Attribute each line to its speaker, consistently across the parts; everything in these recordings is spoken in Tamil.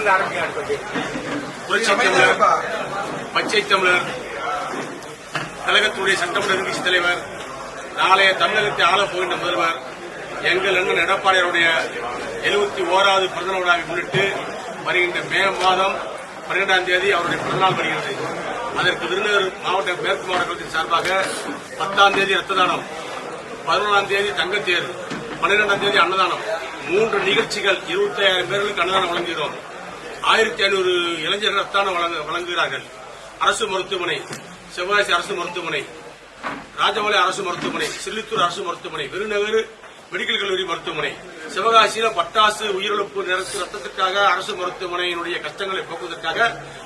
Speaker 1: இருந்து ஆரம்பிக்க
Speaker 2: தமிழர். பச்சை தமிழர். கழகத்துடைய சட்டமன்ற எதிர்க்கட்சி தலைவர். நாளைய தமிழகத்தை ஆளப் போகின்ற முதல்வர். எங்கள் அண்ணன் எடப்பாடியாருடைய எழுபத்தி ஓராவது பிறந்த விழாவை முன்னிட்டு வருகின்ற மே மாதம் பன்னிரெண்டாம் தேதி அவருடைய பிறந்தநாள் வருகிறது. அதற்கு விருதுநகர் மாவட்ட மேற்கு மாவட்டத்தின் சார்பாக பத்தாம் தேதி ரத்த தானம் பதினொன்றாம் தேதி தங்கத்தேர் பன்னிரெண்டாம் தேதி அன்னதானம். மூன்று நிகழ்ச்சிகள் இருபத்தி ஐயாயிரம் பேர்களுக்கு அன்னதானம் வழங்குகிறோம். ஆயிரத்தி ஐநூறு இளைஞர்கள் ரத்தான வழங்க- வழங்குகிறார்கள். அரசு மருத்துவமனை செவ்வாசி அரசு மருத்துவமனை ராஜமலை அரசு மருத்துவமனை சில்லித்தூர் அரசு மருத்துவமனை விருநகர் மெடிக்கல் கல்லூரி மருத்துவமனை சிவகாசியில பட்டாசு உயிரிழப்பு நிறத்து ரத்தத்திற்காக அரசு மருத்துவமனையினுடைய கஷ்டங்களை போக்குவதற்காக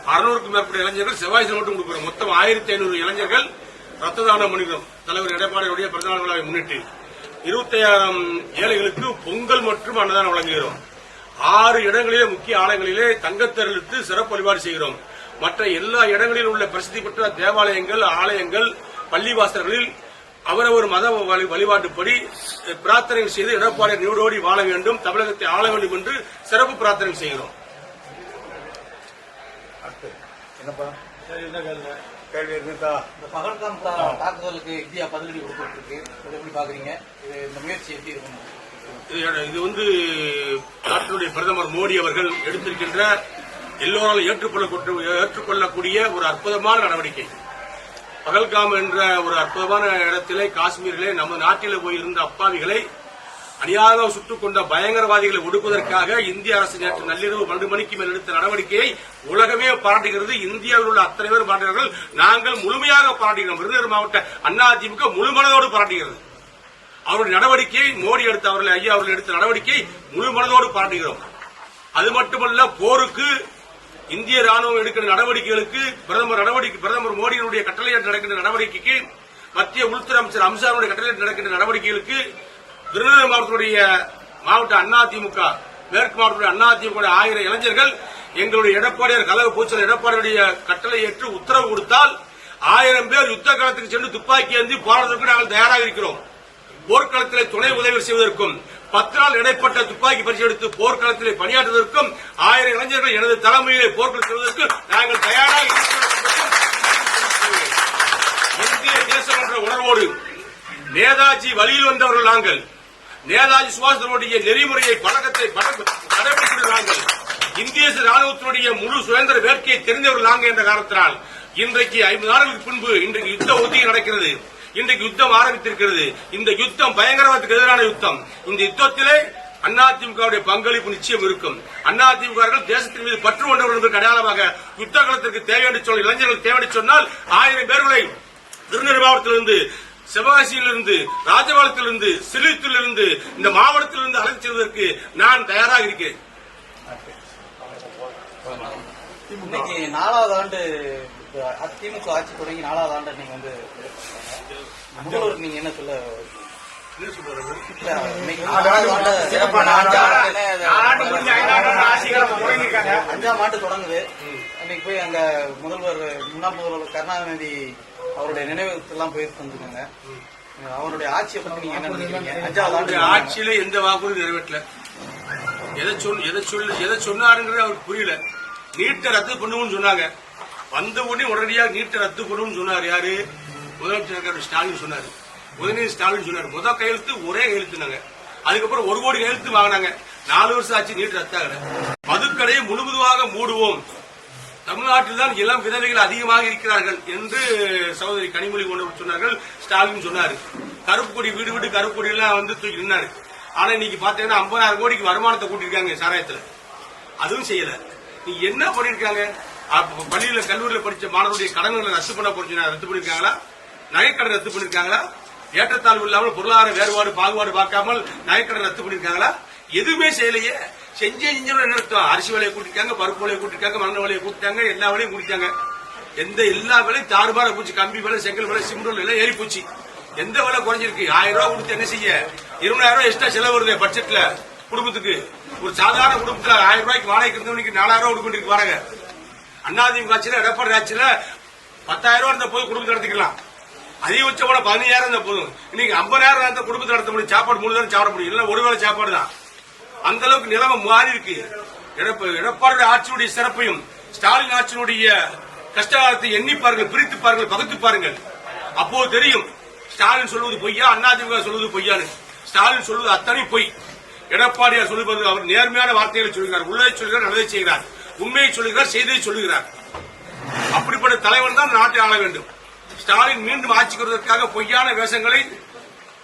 Speaker 2: அறுநூறுக்கும் மேற்பட்ட இளைஞர்கள் செவ்வாய் மட்டும் கொடுக்கிறோம். மொத்தம் ஆயிரத்தி ஐநூறு இளைஞர்கள் ரத்த தானம் பண்ணுகிறோம் தலைவர் எடப்பாடியுடைய பிறந்தநாள் விழாவை முன்னிட்டு இருபத்தையாயிரம் ஏழைகளுக்கு பொங்கல் மற்றும் அன்னதானம் வழங்குகிறோம். ஆறு இடங்களிலே முக்கிய ஆலயங்களிலே தங்கத்தெருளுக்கு சிறப்பு வழிபாடு செய்கிறோம். மற்ற எல்லா இடங்களிலும் உள்ள பிரசித்தி பெற்ற தேவாலயங்கள் ஆலயங்கள் பள்ளிவாசல்களில் அவரவர் மத வழி- வழிபாட்டுப்படி பிரார்த்தனை செய்து எடப்பாடி நீடோடி வாழ வேண்டும். தமிழகத்தை ஆள வேண்டும் என்று சிறப்பு பிரார்த்தனை செய்கிறோம்.
Speaker 1: அடுத்து என்னப்பா? கேள்வி இருக்குதா
Speaker 3: இந்த பகல்காம் தாக்குதலுக்கு இந்தியா பதிலடி கொடுத்துருக்கு இதை எப்படி பாக்குறீங்க இது இந்த முயற்சி எப்படி இருக்கும்
Speaker 2: இது- வந்து நாட்டினுடைய பிரதமர் மோடி அவர்கள் எடுத்திருக்கின்ற எல்லோராலும் ஏற்றுக்கொள்ளக்கூடிய ஏற்றுக்கொள்ளக்கூடிய ஒரு அற்புதமான நடவடிக்கை. பகல்காம் என்ற ஒரு அற்புதமான இடத்திலே காஷ்மீரிலே நம்ம நாட்டிலே போயிருந்த அப்பாவிகளை அநியாக சுட்டுக் கொண்ட பயங்கரவாதிகளை ஒடுக்குவதற்காக இந்திய அரசு நேற்று நள்ளிரவு பன்னெண்டு மணிக்கு மேல் எடுத்த நடவடிக்கையை உலகமே பாராட்டுகிறது. இந்தியாவில் உள்ள அத்தனை பேர் பாராட்டுகிறார்கள். நாங்கள் முழுமையாக பாராட்டுகிறோம். விருதுநகர் மாவட்ட அதிமுக முழுமனதோடு பாராட்டுகிறது. அவருடைய நடவடிக்கையை மோடி எடுத்த அவர்கள் ஐயா அவர்கள் எடுத்த நடவடிக்கை முழு மனதோடு பாராட்டுகிறோம். அது மட்டுமல்ல போருக்கு இந்திய ராணுவம் எடுக்கிற நடவடிக்கைகளுக்கு பிரதமர் நடவடிக்கை பிரதமர் மோடியினுடைய கட்டளையிட்டு நடக்கின்ற நடவடிக்கைக்கு மத்திய உள்துறை அமைச்சர் அம்சாருடைய கட்டளையிட்டு நடக்கின்ற நடவடிக்கைகளுக்கு திருநெல்வேலி மாவட்டத்துடைய மாவட்ட அதிமுக மேற்கு மாவட்டத்துடைய அதிமுக ஆயிரம் இளைஞர்கள் எங்களுடைய எடப்பாடியார் கலவு பூச்சல் எடப்பாடியுடைய கட்டளை ஏற்று உத்தரவு கொடுத்தால் ஆயிரம் பேர் யுத்த காலத்துக்கு சென்று துப்பாக்கி ஏந்தி போராட்டத்திற்கு நாங்கள் தயாராக இருக்கிறோம். போர்க்களத்தில் துணை உதவி செய்வதற்கும் பத்து நாள் இடைப்பட்ட துப்பாக்கி பரிசு எடுத்து பணியாற்றுவதற்கும் ஆயிரம் இளைஞர்கள் எனது தலைமையிலே போர்க்களம் செய்வதற்கு நாங்கள் தயாராக இந்திய தேசம் என்ற உணர்வோடு நேதாஜி வழியில் வந்தவர்கள் நாங்கள். நேதாஜி சுபாஷனுடைய நெறிமுறையை பழக்கத்தை கடைபிடித்து நாங்கள். இந்திய ராணுவத்தினுடைய முழு சுதந்திர வேட்கையை தெரிந்தவர்கள் நாங்கள் என்ற காரணத்தினால் இன்றைக்கு ஐம்பது நாடுகளுக்கு பின்பு இன்றைக்கு யுத்த ஒத்திகை நடக்கிறது. இன்றைக்கு யுத்தம் ஆரம்பித்திருக்கிறது. இந்த யுத்தம் பயங்கரவாதத்துக்கு எதிரான யுத்தம். இந்த யுத்தத்திலே அதிமுகவுடைய பங்களிப்பு நிச்சயம் இருக்கும். அதிமுகர்கள் தேசத்தின் மீது பற்று கொண்டவர்கள் என்பதற்கு அடையாளமாக யுத்த காலத்திற்கு தேவையான சொன்ன இளைஞர்கள் தேவையான சொன்னால் ஆயிரம் பேர்களை திருநெல்வேலி மாவட்டத்திலிருந்து சிவகாசியிலிருந்து ராஜபாளத்திலிருந்து சிலித்திலிருந்து இந்த மாவட்டத்திலிருந்து அழைத்து செல்வதற்கு நான் தயாராக இருக்கிறேன்.
Speaker 3: நாலாவது ஆண்டு இப்ப திமுக ஆட்சி தொடங்கி நாலாவது ஆண்டு நீங்க வந்து முதல்வருக்கு நீங்க என்ன சொல்ல. அஞ்சாம் ஆண்டு தொடங்குது. இன்னைக்கு போய் அங்க முதல்வர் முன்னாள் முதல்வர் கருணாநிதி அவருடைய நினைவுக்கெல்லாம் போயிட்டு வந்துருக்காங்க. அவருடைய ஆட்சியை பத்தி நீங்க என்ன நினைக்கிறீங்க? அஞ்சாவது ஆண்டு
Speaker 2: ஆட்சியில எந்த வாக்குறுதி நிறைவேற்றல. எதை சொல் எதை சொல்லு எதை சொன்னாருங்கிறது அவருக்கு புரியல. நீட்டை ரத்து பண்ணுவோம்னு சொன்னாங்க. வந்த உடனே உடனடியாக நீட்டை ரத்து பண்ணும் சொன்னார் யாரு? முதலமைச்சர் ஸ்டாலின் சொன்னாரு. உதயநிதி ஸ்டாலின் சொன்னார். முத கையெழுத்து ஒரே கையெழுத்துனாங்க. அதுக்கப்புறம் ஒரு கோடி கையெழுத்து வாங்கினாங்க. நாலு வருஷம் ஆச்சு நீட் ரத்தாகல மதுக்கடையை முழுவதுமாக மூடுவோம். தமிழ்நாட்டில் தான் இளம் விதவைகள் அதிகமாக இருக்கிறார்கள் என்று சகோதரி கனிமொழி கொண்டு சொன்னார்கள் ஸ்டாலின் சொன்னார். கருப்புக்கொடி வீடு வீடு கருப்புக்கொடி எல்லாம் வந்து தூக்கி நின்னாரு. ஆனா இன்னைக்கு பாத்தீங்கன்னா ஐம்பதாயிரம் கோடிக்கு வருமானத்தை கூட்டிருக்காங்க சாராயத்துல. அதுவும் செய்யல. நீ என்ன பண்ணிருக்காங்க பள்ளியில கல்லூரியில படிச்ச மாணவருடைய கடன்களை ரத்து பண்ண போறீங்க ரத்து பண்ணிருக்காங்களா? நகைக்கடன் ரத்து பண்ணிருக்காங்களா? ஏற்றத்தாழ்வு இல்லாமல் பொருளாதார வேறுபாடு பாகுபாடு பார்க்காமல் நகைக்கடன் ரத்து பண்ணிருக்காங்களா? எதுவுமே செய்யலையே. செஞ்சே செஞ்சோம் என்ன அர்த்தம் அரிசி விலையை கூட்டிருக்காங்க பருப்பு விலையை கூட்டிருக்காங்க மண்ண விலையை கூட்டிட்டாங்க எல்லா விலையும் கூட்டிட்டாங்க. எந்த எல்லா விலையும் தாறுபார பூச்சி. கம்பி விலை செங்கல் விலை சிமெண்ட் விலை ஏறி போச்சு. எந்த விலை குறைஞ்சிருக்கு? ஆயிரம் ரூபாய் கொடுத்து என்ன செய்ய? இருபதாயிரம் ரூபாய் எக்ஸ்ட்ரா செலவு வருது பட்ஜெட்ல குடும்பத்துக்கு. ஒரு சாதாரண குடும்பத்துல ஆயிரம் ரூபாய்க்கு வாடகைக்கு இருந்தவனுக்கு நாலாயிரம் ரூபாய் கொடுக்க வராங்க அண்ணாதிமுக ஆட்சியில எடப்பாடி ஆட்சியில பத்தாயிரம் ரூபாய் இருந்த போது குடும்பத்தை நடத்திக்கலாம். அதிகபட்சம் போல பதினஞ்சாயிரம் இருந்த போதும். இன்னைக்கு ஐம்பதாயிரம் இருந்த குடும்பத்தை நடத்த முடியும். சாப்பாடு மூணு நேரம் சாப்பிட முடியும். இல்ல ஒருவேளை சாப்பாடு தான். அந்த அளவுக்கு நிலைமை மாறி இருக்கு. எடப்ப- எடப்பாடி ஆட்சியுடைய சிறப்பையும் ஸ்டாலின் ஆட்சியினுடைய கஷ்டகாலத்தை எண்ணி பாருங்கள் பிரித்து பாருங்கள் பகுத்து பாருங்கள். அப்போது தெரியும் ஸ்டாலின் சொல்வது பொய்யா அதிமுக சொல்வது பொய்யான்னு. ஸ்டாலின் சொல்வது அத்தனை பொய். எடப்பாடியார் சொல்லுவது அவர் நேர்மையான வார்த்தைகளை சொல்கிறார் உள்ளதை சொல்கிறார் நல்லதை செய்கிறார். உண்மையை சொல்கிறார் செய்தியை சொல்லுகிறார். அப்படிப்பட்ட தலைவன் தான் நாட்டை ஆள வேண்டும். ஸ்டாலின் மீண்டும் ஆட்சிக்கு வருவதற்காக பொய்யான வேஷங்களை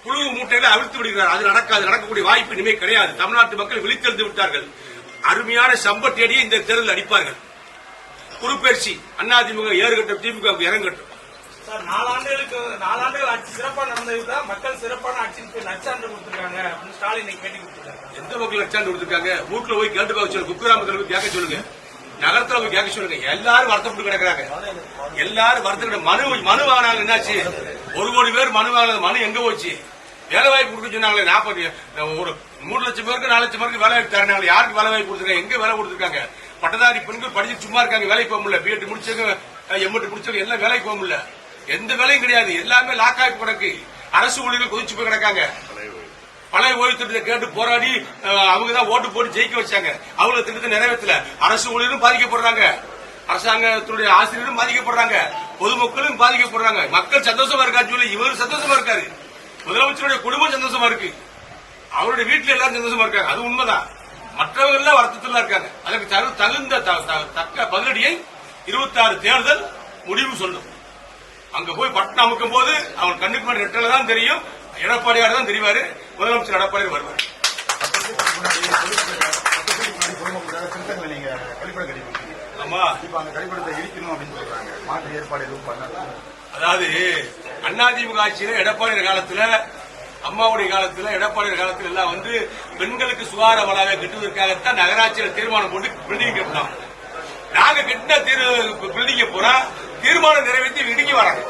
Speaker 2: புழு மூட்டைகளை அவிழ்த்து விடுகிறார். அது நடக்காது நடக்கக்கூடிய வாய்ப்பு இனிமே கிடையாது. தமிழ்நாட்டு மக்கள் விழித்தெழுந்து விட்டார்கள். அருமையான சம்பட்டேடியை இந்த தேர்தல் அடிப்பார்கள். குறுப்பெயர்ச்சி அதிமுக ஏறுகட்டும் திமுக இறங்கட்டும்.
Speaker 4: சார் நாலாண்டுகளுக்கு நாலாண்டுகள் ஆட்சி சிறப்பா நடந்தது தான் மக்கள் சிறப்பான ஆட்சிக்கு நச்சான்று கொடுத்திருக்காங்க அப்படின்னு ஸ்டாலின் பேட்டி கொடுத்திருக்காங்க
Speaker 2: எந்த மக்கள் லட்சாண்டு கொடுத்திருக்காங்க? வீட்டுல போய் கேட்டு பார்க்க சொல்லுங்க குக்கிராமத்தில் போய் கேட்க சொல்லுங்க. நகரத்துல போய் கேட்க சொல்லுங்க. எல்லாரும் வருத்தப்பட்டு கிடக்குறாங்க. எல்லாரும் வருத்தப்பட்டு மனு மனு வாங்கினாங்க. என்னாச்சு? ஒரு கோடி பேர் மனு வாங்கினது மனு எங்க போச்சு? வேலை வாய்ப்பு கொடுக்க சொன்னாங்களே. நாற்பது ஒரு மூணு லட்சம் பேருக்கு நாலு லட்சம் பேருக்கு வேலை வாய்ப்பு தரனாங்க யாருக்கு வேலை வாய்ப்பு கொடுத்துருக்காங்க? எங்க வேலை கொடுத்துருக்காங்க? பட்டதாரி பெண்கள் படிச்சு சும்மா இருக்காங்க. வேலைக்கு போக முடியல. பிஎட் முடிச்சவங்க எம்எட் முடிச்சவங்க எல்லாம் வேலைக்கு போக முடியல. எந்த வேலையும் கிடையாது. எல்லாமே லாக் ஆகி கிடக்கு. அரசு ஊழியர்கள் கொதிச்சு போய் கிடக்காங்க. பழைய ஓய்வு திட்டத்தை கேட்டு போராடி அவங்க தான் ஓட்டு போட்டு ஜெயிக்க வச்சாங்க. அவங்க திட்டத்தை நிறைவேற்றல. அரசு ஊழியரும் பாதிக்கப்படுறாங்க. அரசாங்கத்துடைய ஆசிரியரும் பாதிக்கப்படுறாங்க. பொதுமக்களும் பாதிக்கப்படுறாங்க. மக்கள் சந்தோஷமா இருக்கான்னு சொல்லி இவரும் சந்தோஷமா இருக்காரு. முதலமைச்சருடைய குடும்பம் சந்தோஷமா இருக்கு. அவருடைய வீட்டுல எல்லாரும் சந்தோஷமா இருக்காங்க. அது உண்மைதான். மற்றவங்க எல்லாம் வருத்தத்துல இருக்காங்க. அதற்கு தகு- தகுந்த த- த- தக்க பதிலடியை இருபத்தாறு தேர்தல் முடிவு சொல்லும். அங்க போய் பட்டம் அமுக்கும் போது அவன் கண்ணுக்கு மாதிரி தான் தெரியும். எடப்பாடியார் தான் தெரிவாரு முதலமைச்சர் எடப்பாடியார் வருவார்.
Speaker 1: பொதுமக்களுக்காக திட்டங்களை நீங்க கழிப்பிடம் கட்டிருக்கீங்க
Speaker 2: ஆமா.
Speaker 1: இப்ப அந்த கழிப்பிடத்தை இடிக்கணும் அப்படின்னு சொல்றாங்க மாற்று ஏற்பாடு எதுவும் பண்ணல
Speaker 2: அதாவது அதிமுக ஆட்சியில எடப்பாடி காலத்துல அம்மாவுடைய காலத்துல எடப்பாடி காலத்துல எல்லாம் வந்து பெண்களுக்கு சுகார வளாக கட்டுவதற்காகத்தான் நகராட்சியில தீர்மானம் போட்டு பில்டிங் கட்டினோம் நாங்க கட்டின பில்டிங்க பூரா தீர்மானம் நிறைவேற்றி இடிக்க வராங்க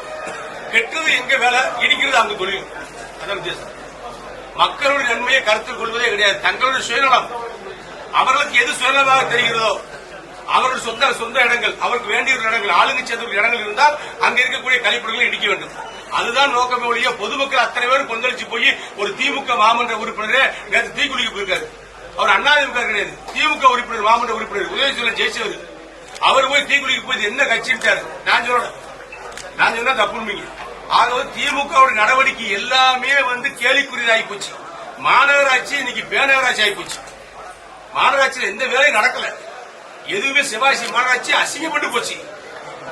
Speaker 2: கெட்டது எங்க வேலை? இடிக்கிறது அங்க தொழில். அதான் வித்தியாசம் மக்களுடைய நன்மையை கருத்தில் கொள்வதே கிடையாது. தங்களுடைய சுயநலம். அவர்களுக்கு எது சுயநலமாக தெரிகிறதோ அவர்கள் சொந்த சொந்த இடங்கள் அவருக்கு வேண்டிய ஒரு இடங்கள் ஆளுங்கை சேர்ந்த இடங்கள் இருந்தால் அங்க இருக்கக்கூடிய கழிப்பிடங்களை இடிக்க வேண்டும். அதுதான் நோக்கமே ஒழிய பொதுமக்கள் அத்தனை பேரும் கொந்தளிச்சு போய் ஒரு திமுக மாமன்ற உறுப்பினரே நேற்று தீக்குளிக்க போயிருக்காரு. அவர் அதிமுக கிடையாது. திமுக உறுப்பினர் மாமன்ற உறுப்பினர் உதயசூரன் ஜெயிச்சவர். அவர் போய் தீக்குளிக்க போய் என்ன கட்சிட்டாரு நான் சொல்றேன் நான் சொன்னா தப்புமீங்க ஆகவே திமுக நடவடிக்கை எல்லாமே வந்து கேலிக்குரியதாகி போச்சு. மாநகராட்சி இன்னைக்கு பேநகராட்சி ஆகி போச்சு. மாநகராட்சியில் எந்த வேலையும் நடக்கல. எதுவுமே சிவாசி மாநகராட்சி அசிங்கப்பட்டு போச்சு.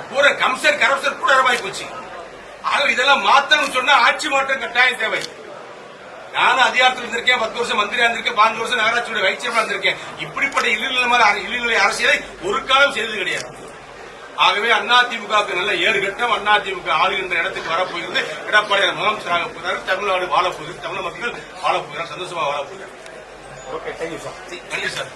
Speaker 2: பூரா கம்சர் கரப்சர் கூட ஆகி போச்சு. ஆகவே இதெல்லாம் மாத்தணும்னு சொன்னா ஆட்சி மாற்றம் கட்டாயம் தேவை. நானும் அதிகாரத்தில் இருந்திருக்கேன் பத்து வருஷம் மந்திரியா இருந்திருக்கேன் பாஞ்சு வருஷம் நகராட்சியோட வைஸ் இருந்திருக்கேன். இப்படிப்பட்ட இழிநிலைமான இழிநிலை அரசியலை ஒரு காலம் செய்தது கிடையாது. ஆகவே அதிமுகவுக்கு நல்ல ஏறு கட்டம் அதிமுக ஆளுகின்ற இடத்துக்கு வரப்போகிறது. எடப்பாடியார் முதலமைச்சராக போகிறார். தமிழ்நாடு வாழப் போகிறது தமிழ் மக்கள் வாழப் போகிறார். சந்தோஷமா வாழப் போகிறார்.
Speaker 1: ஓகே தேங்க்யூ சார்
Speaker 2: நன்றி சார்